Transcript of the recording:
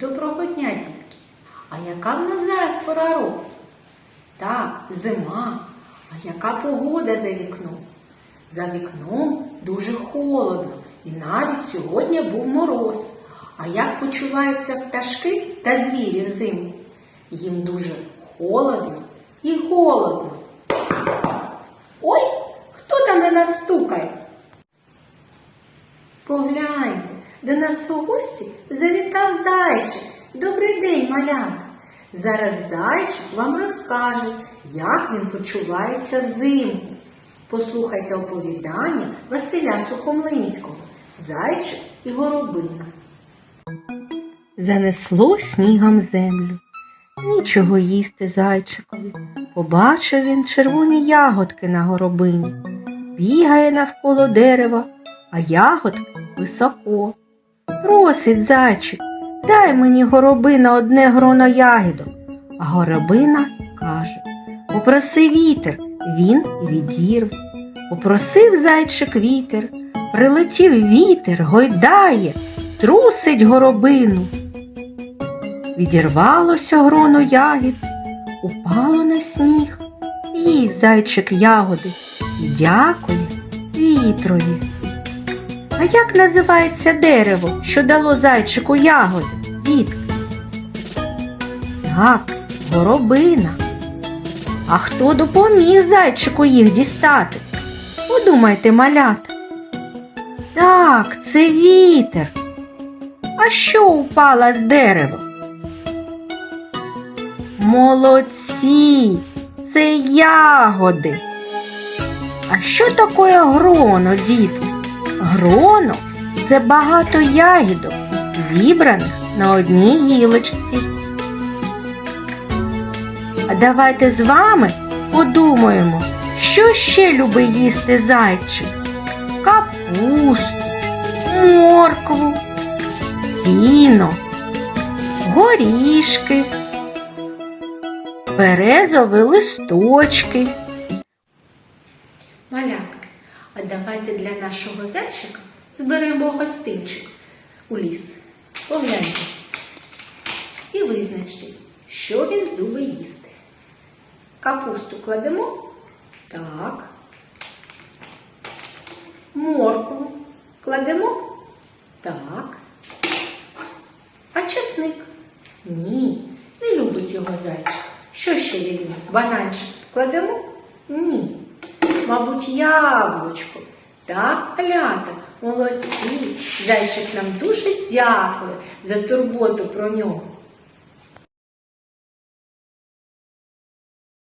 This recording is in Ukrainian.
Доброго дня, дітки! А яка в нас зараз пора року? Так, зима. А яка погода за вікном? За вікном дуже холодно, і навіть сьогодні був мороз. А як почуваються пташки та звірі взимку? Їм дуже холодно і голодно. Ой, хто там на нас стукає? Погляньте, до нас у гості завітав зайчик. Добрий день, малята. Зараз зайчик вам розкаже, як він почувається взимку. Послухайте оповідання Василя Сухомлинського Зайчик і горобина. Занесло снігом землю. Нічого їсти зайчикові. Побачив він червоні ягодки на горобині. Бігає навколо дерева, а ягодки високо. Просить зайчик, дай мені горобина одне гроно ягідок. А горобина каже Попроси вітер, він відірв. Попросив зайчик вітер, прилетів вітер, гойдає, трусить горобину. Відірвалося гроно ягід, упало на сніг. Їсть зайчик ягоди дякує вітрові. А як називається дерево, що дало зайчику ягоди, дітки? Так, горобина. А хто допоміг зайчику їх дістати? Подумайте, малята. Так, це вітер. А що упала з дерева? Молодці, це ягоди. А що таке гроно, діти? Гроно це багато ягідок, зібраних на одній гілочці. А давайте з вами подумаємо, що ще любить їсти зайчик? Капусту, моркву, сіно, горішки, березові листочки. Давайте для нашого зайчика зберемо гостинчик у ліс. Погляньте і визначте, що він любить їсти. Капусту кладемо. Так. Моркву кладемо. Так. А чесник? Ні, не любить його зайчик. Що ще він? Бананчик кладемо? Ні. Мабуть, яблучко. Так, Алята, молодці. Зайчик нам дуже дякує за турботу про нього.